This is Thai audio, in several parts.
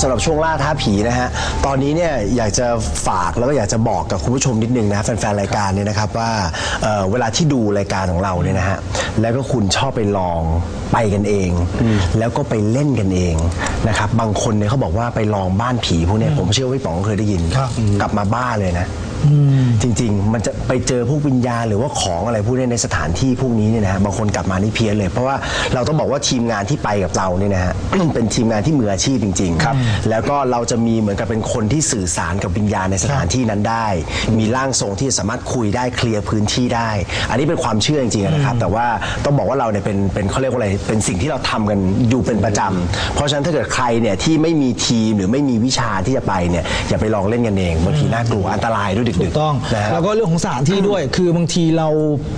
สำหรับช่วงล่าท้าผีนะฮะตอนนี้เนี่ยอยากจะฝากแล้วก็อยากจะบอกกับคุณผู้ชมนิดนึงนะแฟนๆรายการเนี่ยนะครับว่าเอ่อเวลาที่ดูรายการของเราเนี่ยนะฮะแล้วก็คุณชอบไปลองไปกันเอง แล้วก็ไปเล่นกันเองนะครับบางคนเนี่ยเขาบอกว่าไปลองบ้านผีพวกเนี้ยผมเชื่อว่าพี่ป๋องเคยได้ยินครับกลับมาบ้าเลยนะ จริง ๆ มันจะไปเจอพวกวิญญาณหรือว่าของอะไรพวกนี้ในสถานที่พวกนี้เนี่ยนะฮะบางคนกลับมานี่เพี้ยนเลย เพราะว่าเราต้องบอกว่าทีมงานที่ไปกับเราเนี่ยนะฮะ เป็นทีมงานที่มืออาชีพจริงๆครับ แล้วก็เราจะมีเหมือนกับเป็นคนที่สื่อสารกับวิญญาณในสถานที่นั้นได้ มีร่างทรงที่สามารถคุยได้เคลียร์พื้นที่ได้ อันนี้เป็นความเชื่อจริงๆนะครับ แต่ว่าต้องบอกว่าเราเนี่ยเป็นเป็นเขาเรียกว่าอะไรเป็นสิ่งที่เราทำกันอยู่เป็นประจำเพราะฉะนั้นถ้าเกิดใครเนี่ยที่ไม่มีทีมหรือไม่มีวิชาที่จะไปเนี่ยอย่าไปลองเล่นกันเองบางทีน่ากลัวอันตรายด้วยดึกๆถูกต้อง นะฮะแล้วก็เรื่องของสถานที่ด้วย คือบางทีเรา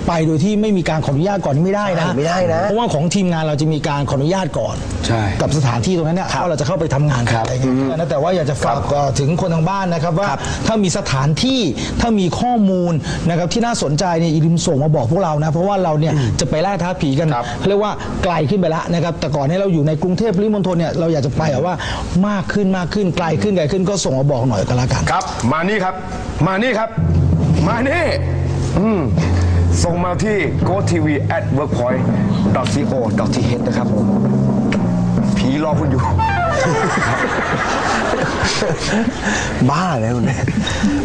ไปโดยที่ไม่มีการขออนุญาตก่อนนี่ไม่ได้นะใช่ไม่ได้นะเพราะว่าของทีมงานเราจะมีการขออนุญาตก่อน ใช่กับสถานที่ตรงนั้นเนี่ยครับว่าเราจะเข้าไปทำงานครับอะไรเงี้ยนะแต่ว่าอยากจะฝากเอ่อถึงคนทางบ้านนะครับว่าครับถ้ามีสถานที่ถ้ามีข้อมูลนะครับที่น่าสนใจเนี่ยอย่าลืมส่งมาบอกพวกเรานะ เพราะว่าเราเนี่ยจะไปล่าท้าผีกันครับ เขาเรียกว่าไกลขึ้นไปแล้วนะครับแต่ก่อนเนี่ยเราอยู่ในกรุงเทพปริมณฑลเนี่ยเราอยากจะไปอะว่ามากขึ้นมากขึ้นไกลขึ้นไกลขึ้นก็ส่งมาบอกหน่อยก็แล้วกัน ครับ มานี่ครับ มานี่ครับ มานี่อืมส่งมาที่ go tv at workpoint co th นะครับผมผีรอคุณอยู่ บ้าแล้วคุณเนี่ย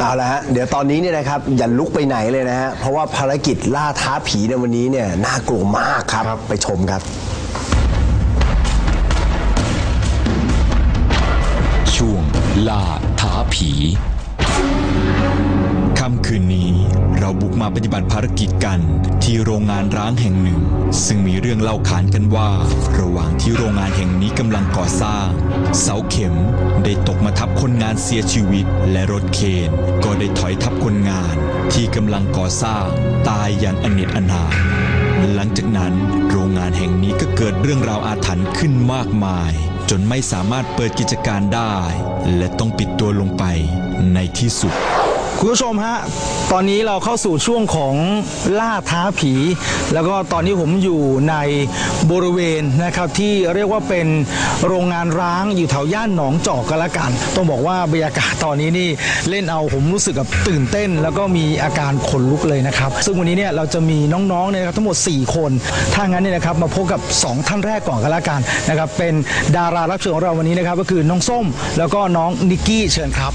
เอาละฮะเดี๋ยวตอนนี้เนี่ยนะครับอย่าลุกไปไหนเลยนะฮะเพราะว่าภารกิจล่าท้าผีในวันนี้เนี่ยน่ากลัวมากครับไปชมครับ ช่วงล่าท้าผี ค่ำคืนนี้เราบุกมาปฏิบัติภารกิจกันที่โรงงานร้างแห่งหนึ่ง ซึ่งมีเรื่องเล่าขานกันว่า ระหว่างที่โรงงานแห่งนี้กำลังก่อสร้าง เสาเข็มได้ตกมาทับคนงานเสียชีวิต และรถเคนก็ได้ถอยทับคนงานที่กำลังก่อสร้าง ตายอย่างอเนจอนาถหลังจากนั้นโรงงานแห่งนี้ก็เกิดเรื่องราวอาถรรพ์ขึ้นมากมาย จนไม่สามารถเปิดกิจการได้ และต้องปิดตัวลงไปในที่สุด คุณผู้ชมฮะ ตอนนี้เราเข้าสู่ช่วงของล่าท้าผี แล้วก็ตอนนี้ผมอยู่ในบริเวณนะครับที่เรียกว่าเป็นโรงงานร้างอยู่แถวย่านหนองจอกกันละกัน ต้องบอกว่าบรรยากาศตอนนี้นี่เล่นเอาผมรู้สึกกับตื่นเต้น แล้วก็มีอาการขนลุกเลยนะครับ ซึ่งวันนี้เนี่ยเราจะมีน้องๆเนี่ยนะครับทั้งหมด 4 คน ถ้างั้นเนี่ยนะครับมาพบกับ 2 ท่านแรกก่อนกันละกันนะครับเป็นดารารับเชิญของเราวันนี้นะครับก็คือน้องส้ม แล้วก็น้องนิกกี้เชิญครับ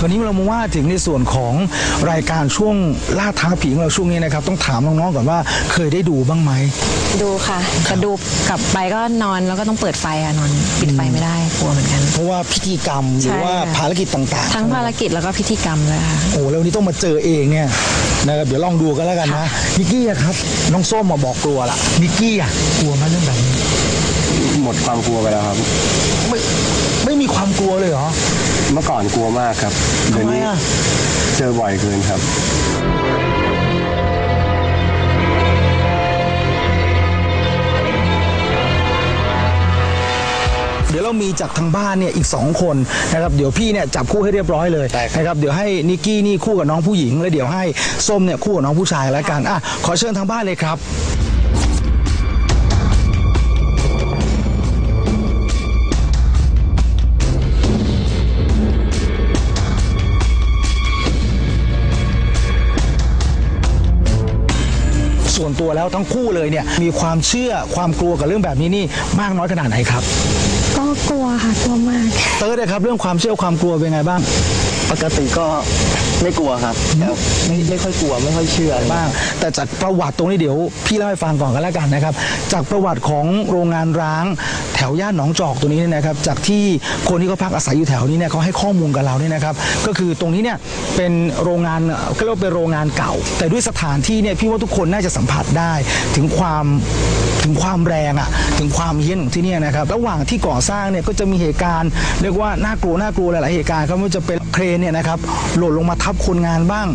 คราวนี้เรามาว่าถึงในส่วนของรายการช่วงล่าท้าผีของเราช่วงนี้นะครับ ต้องถามน้องๆก่อนว่าเคยได้ดูบ้างไหมดูค่ะแต่ดูกลับไปก็นอนแล้วก็ต้องเปิดไฟอะนอนปิดไฟไม่ได้กลัวเหมือนกัน เพราะว่าพิธีกรรมหรือใช่ว่าค่ะภารกิจต่างๆ ทั้งภารกิจแล้วก็พิธีกรรมเลยค่ะโอ้แล้ววันนี้ต้องมาเจอเองเนี่ยนะครับเดี๋ยวลองดูกันแล้วกันนะนิกกี้อะครับน้องส้มมาบอกกลัวละนิกกี้อะกลัวไหมเรื่องแบบนี้ห มดความกลัวไปแล้วครับ ไม่ไม่มีความกลัวเลยเหรอเมื่อก่อนกลัวมากครับเดี๋ยวทำไมนี้อะเจอบ่อยเกินครับ เดี๋ยวเรามีจากทางบ้านเนี่ยอีก 2 คนนะครับเดี๋ยวพี่เนี่ยจับคู่ให้เรียบร้อยเลยนะครับเดี๋ยวให้นิกกี้นี่คู่กับน้องผู้หญิง แล้วเดี๋ยวให้ส้มเนี่ยคู่กับน้องผู้ชายแล้วกันอะขอเชิญทางบ้านเลยครับ วนตัวแล้วทั้งคู่เลยเนี่ยมีความเชื่อความกลัวกับเรื่องแบบนี้นี่มากน้อยขนาดไหนครับ ก็กลัวค่ะกลัวมาก เติร์ดนะครับเรื่องความเชื่อความกลัวเป็นไงบ้าง ปกติก็ไม่กลัวครับไม่ไม่ค่อยกลัวไม่ค่อยเชื่อบ้าง แต่จากประวัติตรงนี้เดี๋ยวพี่เล่าให้ฟังก่อนกันแล้วกันนะครับ จากประวัติของโรงงานร้างแถวย่านหนองจอกตัวนี้เนี่ยนะครับจากที่คนที่เขาพักอาศัยอยู่แถวนี้เนี่ยเขาให้ข้อมูลกับเราเนี่ยนะครับก็คือตรงนี้เนี่ยเป็นโรงงานก็เรียกว่าเป็นโรงงานเก่า แต่ด้วยสถานที่เนี่ยพี่ว่าทุกคนน่าจะสัมผัสได้ถึงความถึงความแรงอะถึงความเฮี้ยนของที่นี่นะครับระหว่างที่ก่อสร้างเนี่ยก็จะมีเหตุการณ์เรียกว่าน่ากลัวน่ากลัวหลายๆเหตุการณ์ครับไม่ว่าจะเป็นเครนเนี่ยนะครับหล่นลงมาทับคนงานบ้าง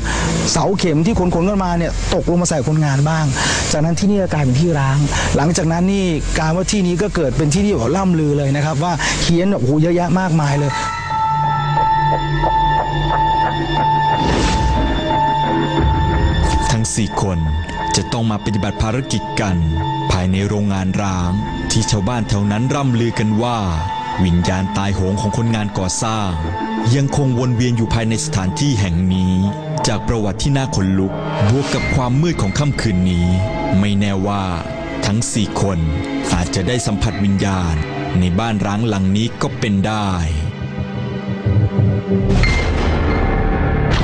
เสาเข็มที่ขนขนๆกันมาเนี่ยตกลงมาใส่คนงานบ้าง จากนั้นที่นี่ก็กลายเป็นที่ร้าง หลังจากนั้นนี่การว่าที่นี้ก็เกิดเป็นที่ที่่เขาล่ำลือเลยนะครับ ว่าเขียนแบบโอ้เยอะแยะมากมายเลย ทั้งสี่คนจะต้องมาปฏิบัติภารกิจกัน ภายในโรงงานร้าง ที่ชาวบ้านแถวนั้นร่ำลือกันว่า วิญญาณตายโหงของคนงานก่อสร้าง ยังคงวนเวียนอยู่ภายในสถานที่แห่งนี้ จากประวัติที่น่าขนลุกบวกกับความมืดของค่ำคืนนี้ ไม่แน่ว่า ทั้งสี่คนอาจจะได้สัมผัสวิญญาณในบ้านร้างหลังนี้ก็เป็นได้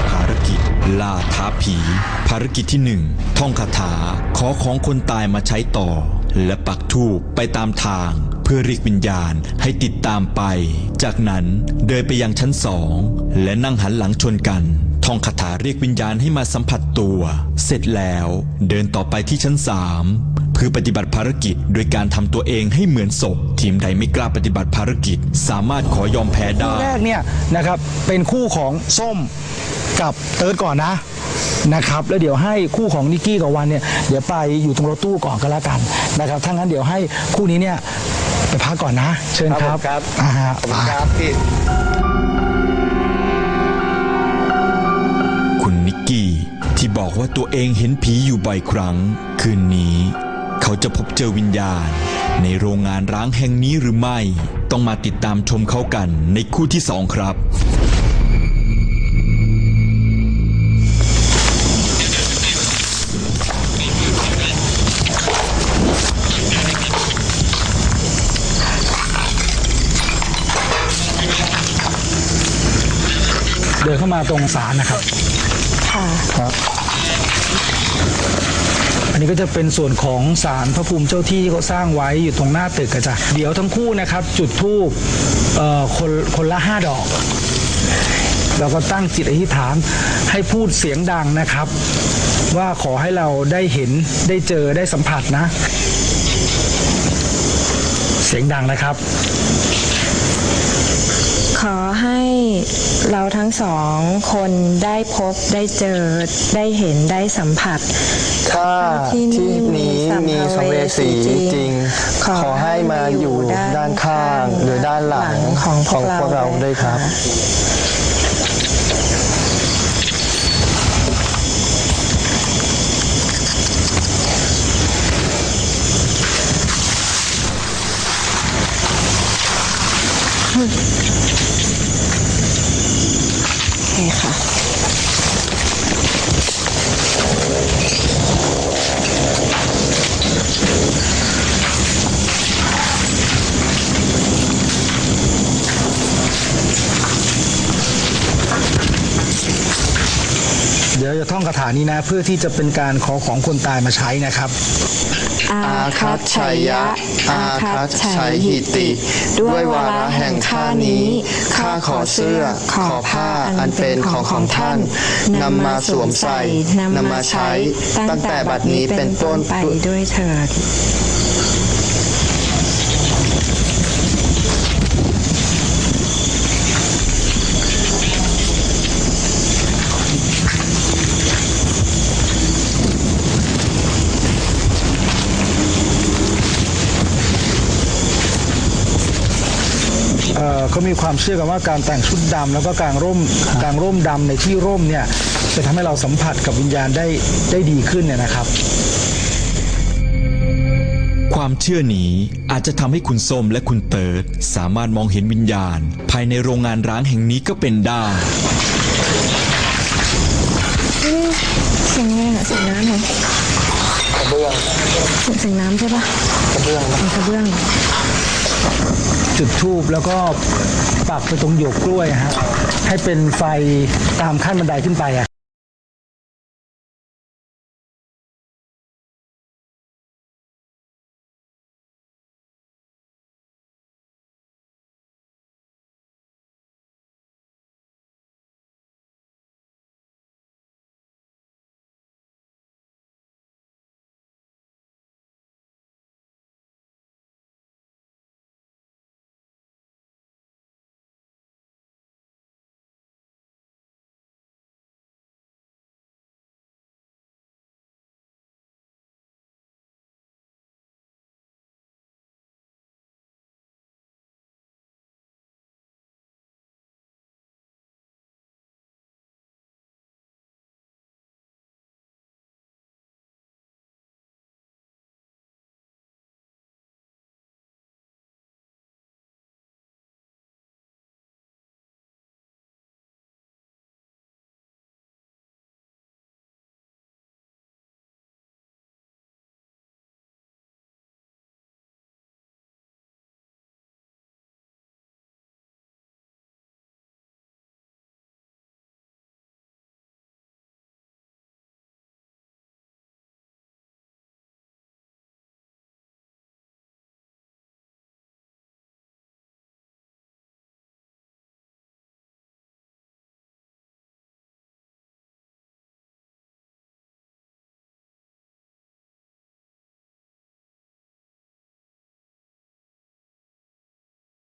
ภารกิจล่าท้าผี ภารกิจที่หนึ่งท่องคาถาขอของคนตายมาใช้ต่อ และปักธูปไปตามทาง เพื่อเรียกวิญญาณให้ติดตามไป จากนั้นเดินไปยังชั้นสองและนั่งหันหลังชนกันท่องคาถาเรียกวิญญาณให้มาสัมผัสตัว เสร็จแล้วเดินต่อไปที่ชั้นสาม เพื่อปฏิบัติภารกิจ โดยการทำตัวเองให้เหมือนศพ ทีมใดไม่กล้าปฏิบัติภารกิจ สามารถขอยอมแพ้ได้ แรกเนี่ยนะครับเป็นคู่ของส้มกับเติร์ดก่อนนะนะครับแล้วเดี๋ยวให้คู่ของนิกกี้กับวันเนี่ยเดี๋ยวไปอยู่ตรงรถตู้ก่อนก็แล้วกันนะครับถ้างั้นเดี๋ยวให้คู่นี้เนี่ยไปพักก่อนนะ เชิญครับครับอ่าฮะขอบคุณครับพี่คุณนิกกี้ที่บอกว่าตัวเองเห็นผีอยู่บ่อยครั้ง คืนนี้ เขาจะพบเจอวิญญาณ ในโรงงานร้างแห่งนี้หรือไม่ ต้องมาติดตามชมเขากันในคู่ที่สองครับเดินเข้ามาตรงศาลนะครับ ค่ะ ครับ อันนี้ก็จะเป็นส่วนของศาลพระภูมิเจ้าที่ที่เขาสร้างไว้อยู่ตรงหน้าตึกกระจ้ะเดี๋ยวทั้งคู่นะครับจุดธูปเอ่อคนคนละห้าดอกแล้วก็ตั้งจิตอธิษฐานให้พูดเสียงดังนะครับ ว่าขอให้เราได้เห็นได้เจอได้สัมผัสนะ เสียงดังนะครับ ขอให้เราทั้งสองคนได้พบได้เจอได้เห็นได้สัมผัสถ้าที่นี้มีสัมภเวสีจริง ขอให้มาอยู่ด้านข้างหรือด้านหลังของพวกพวกเราด้วยครับ นี้นะเพื่อที่จะเป็นการขอของคนตายมาใช้นะครับ อาคัตชัยยะ อาคัตชัยหิติ ด้วยวาระแห่งข้านี้ข้าขอเสื้อ ขอผ้าอันเป็นของของท่านนำมาสวมใส่นำมาใช้ ตั้งแต่บัดนี้เป็นต้นไปด้วยเถิด เอ่อเขามีความเชื่อกันว่าการแต่งชุดดำแล้วก็กางร่มกางร่มดำในที่ร่มเนี่ยจะทำให้เราสัมผัสกับวิญญาณได้ได้ดีขึ้นเนี่ยนะครับ ความเชื่อนี้อาจจะทำให้คุณส้มและคุณเติร์ดสามารถมองเห็นวิญญาณ ภายในโรงงานร้างแห่งนี้ก็เป็นได้เสียงอะไรอะเสียงน้ำเหรอกระเบื้องเสียงน้ำใช่ปะกระเบื้องกระเบื้อง จุดทูบแล้วก็ปักไปตรงหยวกกล้วยฮะให้เป็นไฟตามขั้นบันไดขึ้นไปอะ